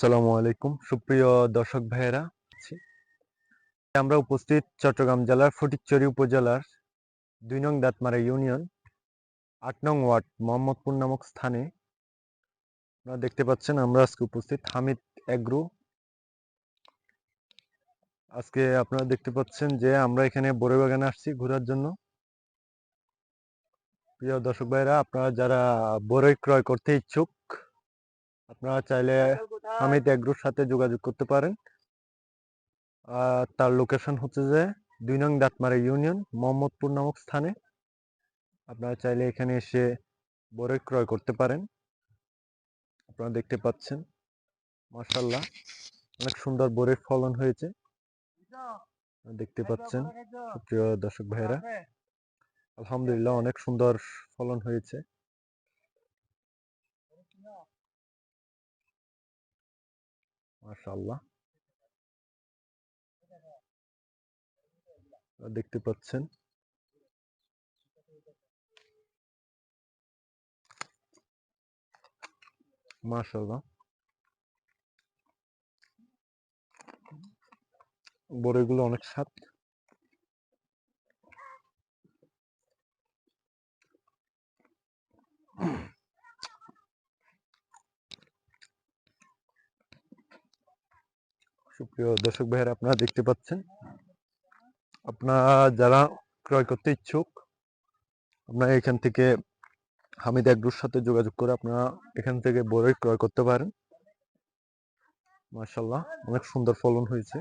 আসসালামু আলাইকুম। সুপ্রিয় দর্শক ভাইয়েরা আমরা উপস্থিত চট্টগ্রাম জেলার ফটিকচুরি উপজেলার দুই নং দাঁতমারা ইউনিয়ন, আট নং ওয়ার্ড, মোহাম্মদপুর নামক স্থানে। আপনারা দেখতে পাচ্ছেন, আমরা আজকে উপস্থিত হামিদ এগ্রু। আজকে আপনারা দেখতে পাচ্ছেন যে আমরা এখানে বড় বাগানে আসছি ঘোরার জন্য। প্রিয় দর্শক ভাইরা আপনারা যারা বড়ই ক্রয় করতে ইচ্ছুক, আপনারা চাইলে হামিদ এগ্রোর সাথে যোগাযোগ করতে পারেন। আর তার লোকেশন হচ্ছে যে দুই নং দাঁতমারা ইউনিয়ন মোহাম্মদপুর নামক স্থানে। আপনারা চাইলে এখানে এসে বড়ই ক্রয় করতে পারেন। আপনারা দেখতে পাচ্ছেন মার্শাল্লাহ অনেক সুন্দর বরের ফলন হয়েছে। দেখতে পাচ্ছেন প্রিয় দর্শক ভাইরা আলহামদুলিল্লাহ অনেক সুন্দর ফলন হয়েছে। মাশাআল্লাহ। আপনারা দেখতে পাচ্ছেন। মাশাআল্লাহ। বড়িগুলো অনেক স্বাদ। সুপ্রিয় দর্শক ভাইয়েরা, আপনারা দেখতে পাচ্ছেন, আপনারা যারা ক্রয় করতে ইচ্ছুক, আপনারা এখান থেকে হামিদ একদুর সাথে যোগাযোগ করে আপনারা এখান থেকে বড়ই ক্রয় করতে পারেন। মাশাল্লাহ অনেক সুন্দর ফলন হয়েছে।